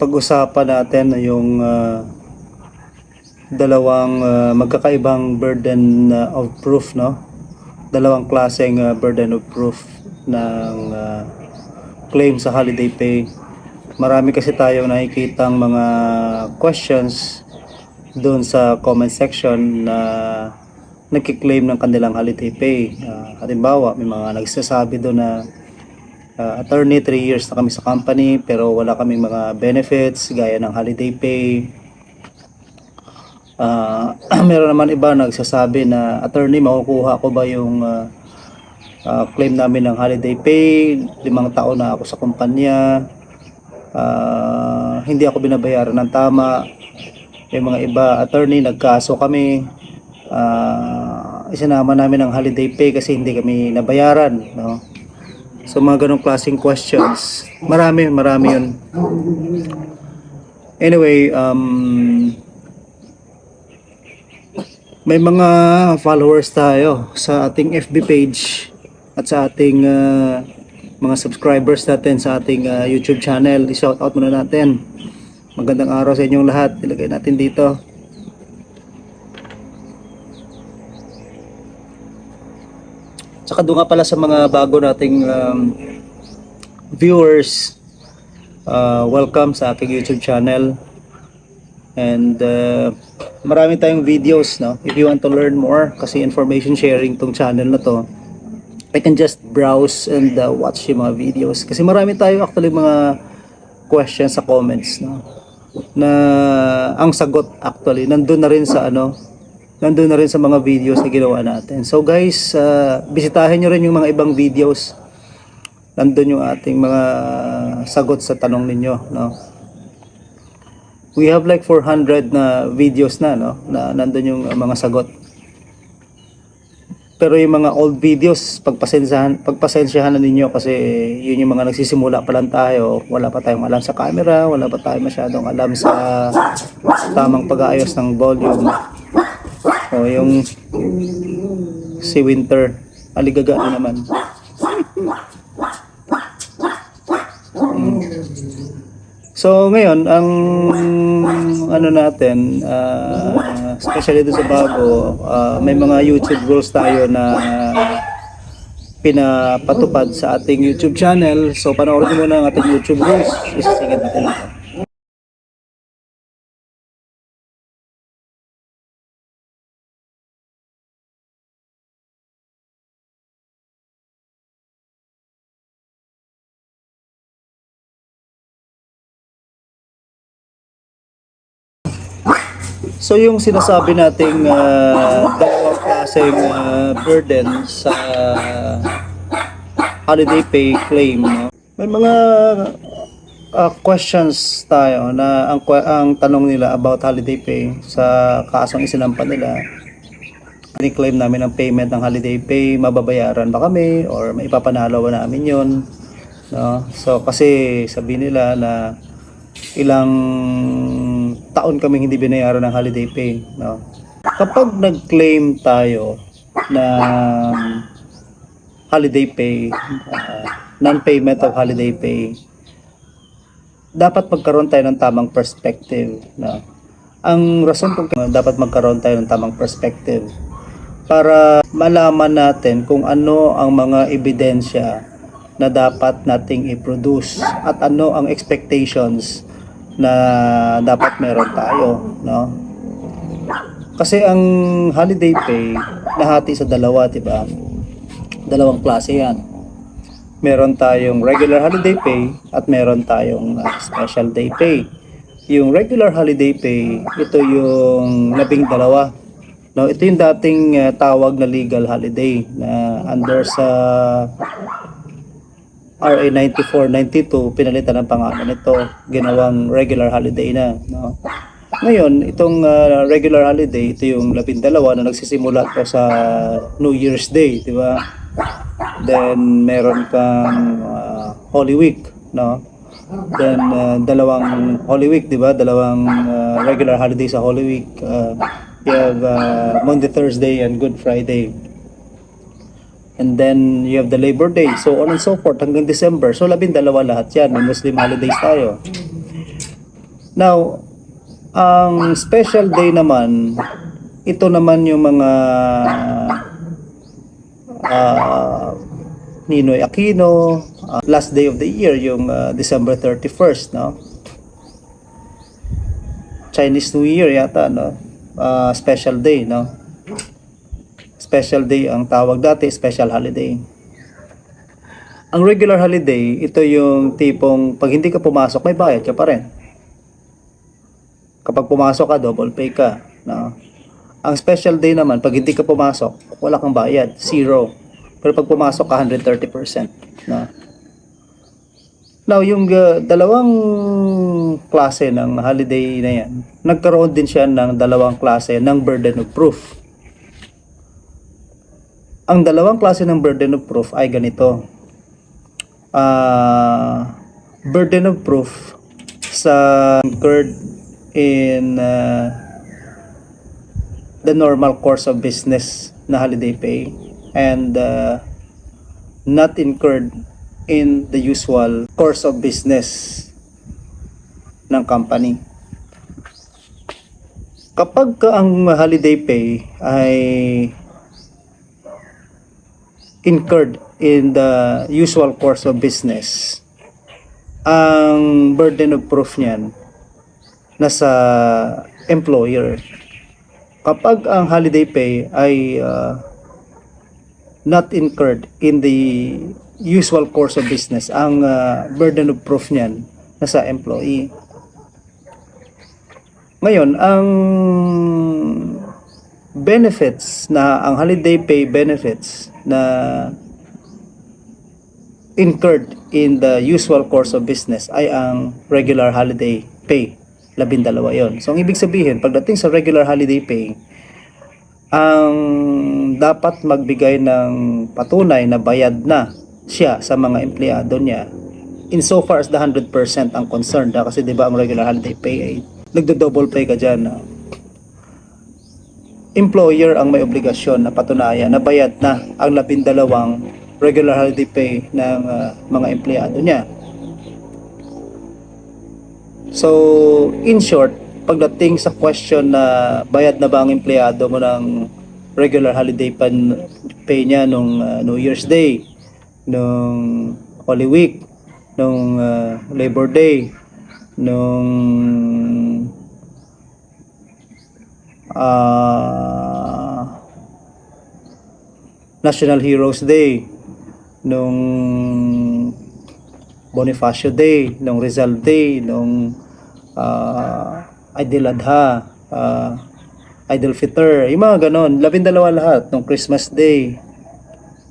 pag-usapan natin yung ah, dalawang ah, magkakaibang burden ah, of proof, no? Dalawang klaseng ah, burden of proof ng ah, claim sa holiday pay. Marami kasi tayong nakikitang mga questions doon sa comment section na nagkiklaim ng kanilang holiday pay. Ah, halimbawa, may mga nagsasabi doon na uh, attorney, 3 years na kami sa company pero wala kaming mga benefits gaya ng holiday pay. Ah, meron naman iba nagsasabi na attorney, makukuha ko ba yung ah, ah, claim namin ng holiday pay? Limang taon na ako sa kumpanya. Ah, hindi ako binabayaran ng tama. Yung mga iba, attorney, nagkaso kami. Ah, isinama namin ang holiday pay kasi hindi kami nabayaran. No? So mga ganong klaseng questions. Marami, marami yun. Anyway, um, may mga followers tayo sa ating FB page at sa ating uh, mga subscribers natin sa ating uh, YouTube channel. I-shout out muna natin. Magandang araw sa inyong lahat. Ilagay natin dito. Tsaka doon nga pala sa mga bago nating um, viewers, uh, welcome sa aking YouTube channel. And uh, marami tayong videos, no? If you want to learn more, kasi information sharing tong channel na to, I can just browse and uh, watch yung mga videos. Kasi marami tayo actually mga questions sa comments, no? Na ang sagot actually nandun na rin sa ano, nandun na rin sa mga videos na ginawa natin. So guys, uh, bisitahin nyo rin yung mga ibang videos. Nandun yung ating mga sagot sa tanong ninyo, no? We have like 400 na videos na, no? Na nandun yung uh, mga sagot. Pero yung mga old videos, pagpasensyahan, pagpasensyahan na ninyo kasi yun yung mga nagsisimula pa lang tayo. Wala pa tayong alam sa camera, wala pa tayong masyadong alam sa tamang pag-aayos ng volume. O yung si Winter, aligaga na naman. So ngayon, ang ano natin, ah, especially dito sa bago, ah, may mga YouTube rules tayo na pinapatupad sa ating YouTube channel. So panoorin mo muna ang ating YouTube rules. Isasingit natin ito. So yung sinasabi nating uh, dalawang klaseng ah, burden sa holiday pay claim, no? may mga ah, questions tayo na ang, ang tanong nila about holiday pay sa kasong isinampa nila. claim namin ang payment ng holiday pay, mababayaran ba kami or may ipapanalo ba namin yun? No? So kasi sabi nila na ilang taon kaming hindi binayaran ng holiday pay. No? Kapag nag-claim tayo ng holiday pay, uh, non-payment of holiday pay, dapat magkaroon tayo ng tamang perspective. No? Ang rason kung dapat magkaroon tayo ng tamang perspective para malaman natin kung ano ang mga ebidensya na dapat nating i-produce at ano ang expectations na dapat meron tayo, no? Kasi ang holiday pay nahati sa dalawa, 'di ba? Dalawang klase 'yan. Meron tayong regular holiday pay at meron tayong uh, special day pay. Yung regular holiday pay, ito yung labing dalawa. No, ito yung dating uh, tawag na legal holiday na under sa RA 9492 pinalitan ng pangalan nito ginawang regular holiday na no? Ngayon itong uh, regular holiday ito yung labindalawa na nagsisimula to sa New Year's Day di ba? Then meron kang uh, Holy Week no? Then uh, dalawang Holy Week di ba? Dalawang uh, regular holiday sa Holy Week. Uh, you have uh, Monday Thursday and Good Friday And then you have the Labor Day. So on and so forth hanggang December. So labing dalawa lahat yan. May Muslim holidays tayo. Now, ang special day naman, ito naman yung mga ah, Ninoy Aquino, ah, last day of the year, yung ah, December 31st, no? Chinese New Year yata, no? Ah, special day, no? Special day ang tawag dati, special holiday. Ang regular holiday, ito yung tipong pag hindi ka pumasok, may bayad ka pa rin. Kapag pumasok ka, double pay ka. No? Ang special day naman, pag hindi ka pumasok, wala kang bayad, zero. Pero pag pumasok ka, 130%. No? Now, yung uh, dalawang klase ng holiday na yan, nagkaroon din siya ng dalawang klase ng burden of proof. Ang dalawang klase ng burden of proof ay ganito. Ah, burden of proof sa incurred in uh, the normal course of business na holiday pay and uh, not incurred in the usual course of business ng company. Kapag ka ang holiday pay ay incurred in the usual course of business, ang burden of proof niyan nasa employer. Kapag ang holiday pay ay uh, not incurred in the usual course of business, ang uh, burden of proof niyan nasa employee. Ngayon, ang benefits na ang holiday pay benefits na incurred in the usual course of business ay ang regular holiday pay. Labindalawa yon. So, ang ibig sabihin, pagdating sa regular holiday pay, ang dapat magbigay ng patunay na bayad na siya sa mga empleyado niya insofar as the 100% ang concerned kasi di ba ang regular holiday pay ay nagdo-double pay ka dyan ha? Employer ang may obligasyon na patunayan na bayad na ang labindalawang regular holiday pay ng ah, mga empleyado niya. So, in short, pagdating sa question na bayad na ba ang empleyado mo ng regular holiday pan pay niya nung ah, New Year's Day, nung Holy Week, nung ah, Labor Day, nung ah National Heroes Day, nung Bonifacio Day, nung Rizal Day, nung uh, Idil Adha, uh, Idil Fitr, yung mga ganon, labindalawa lahat, nung Christmas Day,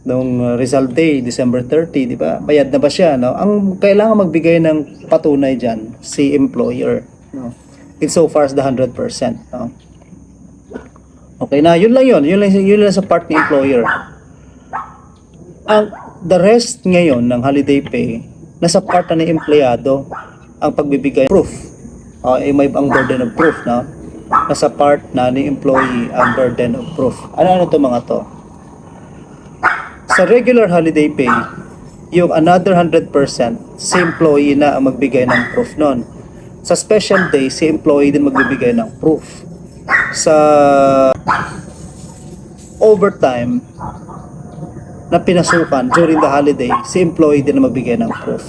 nung uh, Rizal Day, December 30, di ba? Bayad na ba siya, no? Ang kailangan magbigay ng patunay diyan si employer, no? Insofar as the 100%, no? Okay na, yun lang yun. Yun lang, yun lang sa part ni employer. Ang the rest ngayon ng holiday pay, nasa part na ng empleyado ang pagbibigay proof. Uh, may ang burden of proof, no? Nasa part na ni employee ang burden of proof. Ano-ano to mga to? Sa regular holiday pay, yung another 100%, si employee na ang magbigay ng proof nun. Sa special day, si employee din magbibigay ng proof. Sa overtime, na pinasukan during the holiday, si employee din na magbigay ng proof.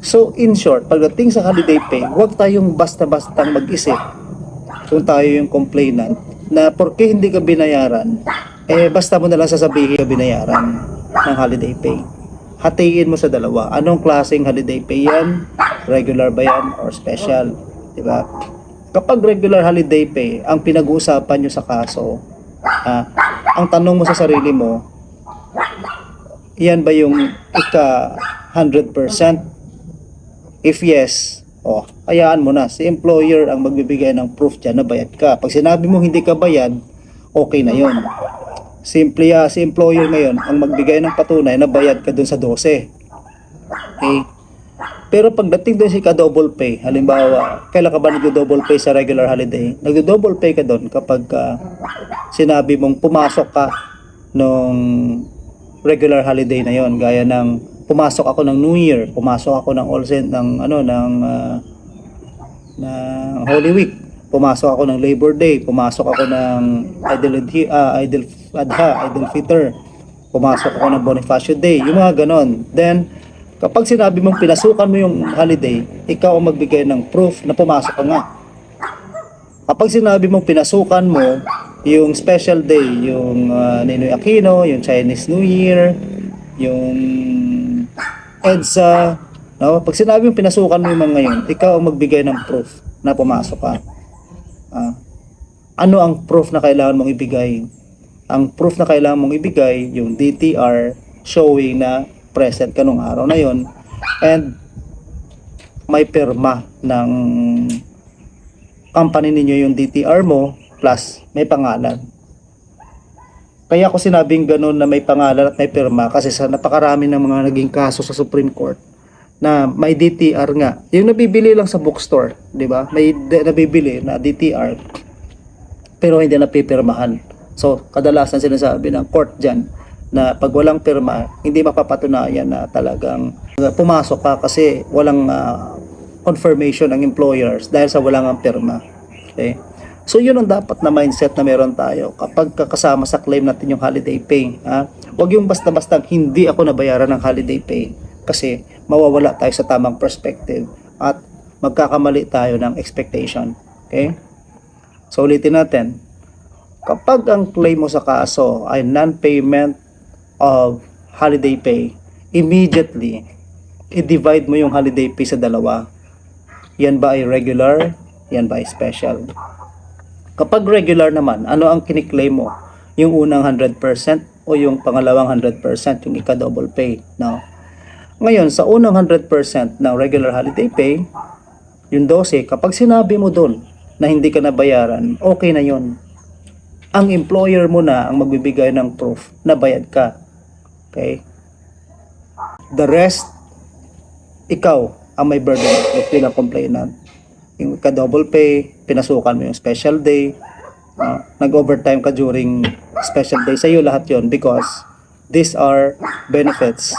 So, in short, pagdating sa holiday pay, huwag tayong basta-bastang mag-isip kung tayo yung complainant na porke hindi ka binayaran, eh basta mo na lang sasabihin ka binayaran ng holiday pay. Hatiin mo sa dalawa. Anong klaseng holiday pay yan? Regular ba yan or special? Diba? Kapag regular holiday pay, ang pinag-uusapan nyo sa kaso, ah, ang tanong mo sa sarili mo, yan ba yung ika 100%? If yes, oh, hayaan mo na. Si employer ang magbibigay ng proof dyan na bayad ka. Pag sinabi mo hindi ka bayad, okay na yon. Simple ah, si employer ngayon ang magbigay ng patunay na bayad ka dun sa 12. Okay? Pero pagdating doon si ka double pay, halimbawa, kailan ka ba nag-double pay sa regular holiday? Nag-double pay ka doon kapag ah, sinabi mong pumasok ka nung regular holiday na yon gaya ng pumasok ako ng New Year, pumasok ako ng all Saint ng ano ng ah, na Holy Week. Pumasok ako ng Labor Day, pumasok ako ng Idul Adha, ah, Idul Adha, Idul Fitr. Pumasok ako ng Bonifacio Day, yung mga ganon. Then, kapag sinabi mong pinasukan mo yung holiday, ikaw ang magbigay ng proof na pumasok ka nga. Kapag sinabi mong pinasukan mo yung special day, yung uh, Ninoy Aquino, yung Chinese New Year, yung EDSA, no? Pag sinabi mong pinasukan mo yung mga ngayon, ikaw ang magbigay ng proof na pumasok ka. Ah, ano ang proof na kailangan mong ibigay? Ang proof na kailangan mong ibigay, yung DTR showing na present ka nung araw na yon and may pirma ng company ninyo yung DTR mo plus may pangalan. Kaya ako sinabing ganun na may pangalan at may pirma kasi sa napakarami ng mga naging kaso sa Supreme Court na may DTR nga. Yung nabibili lang sa bookstore, di ba? May nabibili na DTR pero hindi na pipirmahan. So, kadalasan sinasabi ng court dyan na pag walang pirma, hindi mapapatunayan na talagang uh, pumasok ka kasi walang uh, confirmation ng employers dahil sa walang ang pirma. Okay? So, yun ang dapat na mindset na meron tayo kapag kakasama sa claim natin yung holiday pay. Ha? Huwag yung basta-basta hindi ako nabayaran ng holiday pay kasi mawawala tayo sa tamang perspective at magkakamali tayo ng expectation. Okay? So ulitin natin. Kapag ang claim mo sa kaso ay non-payment of holiday pay, immediately, i-divide mo yung holiday pay sa dalawa. Yan ba ay regular? Yan ba ay special? Kapag regular naman, ano ang kiniklaim mo? Yung unang 100% o yung pangalawang 100% yung ika-double pay? No? Ngayon, sa unang 100% ng regular holiday pay, yung 12, kapag sinabi mo doon na hindi ka nabayaran, okay na yon. Ang employer mo na ang magbibigay ng proof na bayad ka. Okay? The rest, ikaw ang may burden if bilang complainant. Yung ka double pay, pinasukan mo yung special day, uh, nag-overtime ka during special day. Sa iyo lahat yon because these are benefits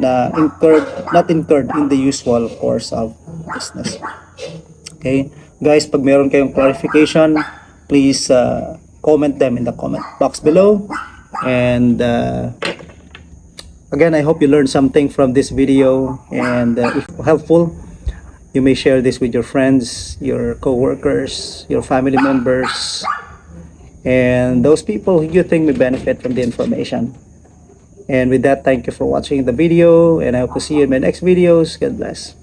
na incurred, not incurred in the usual course of business. Okay? Guys, pag meron kayong clarification, please uh, comment them in the comment box below. And uh, again, I hope you learned something from this video. And uh, if helpful, you may share this with your friends, your co-workers, your family members, and those people who you think may benefit from the information. And with that, thank you for watching the video, and I hope to see you in my next videos. God bless.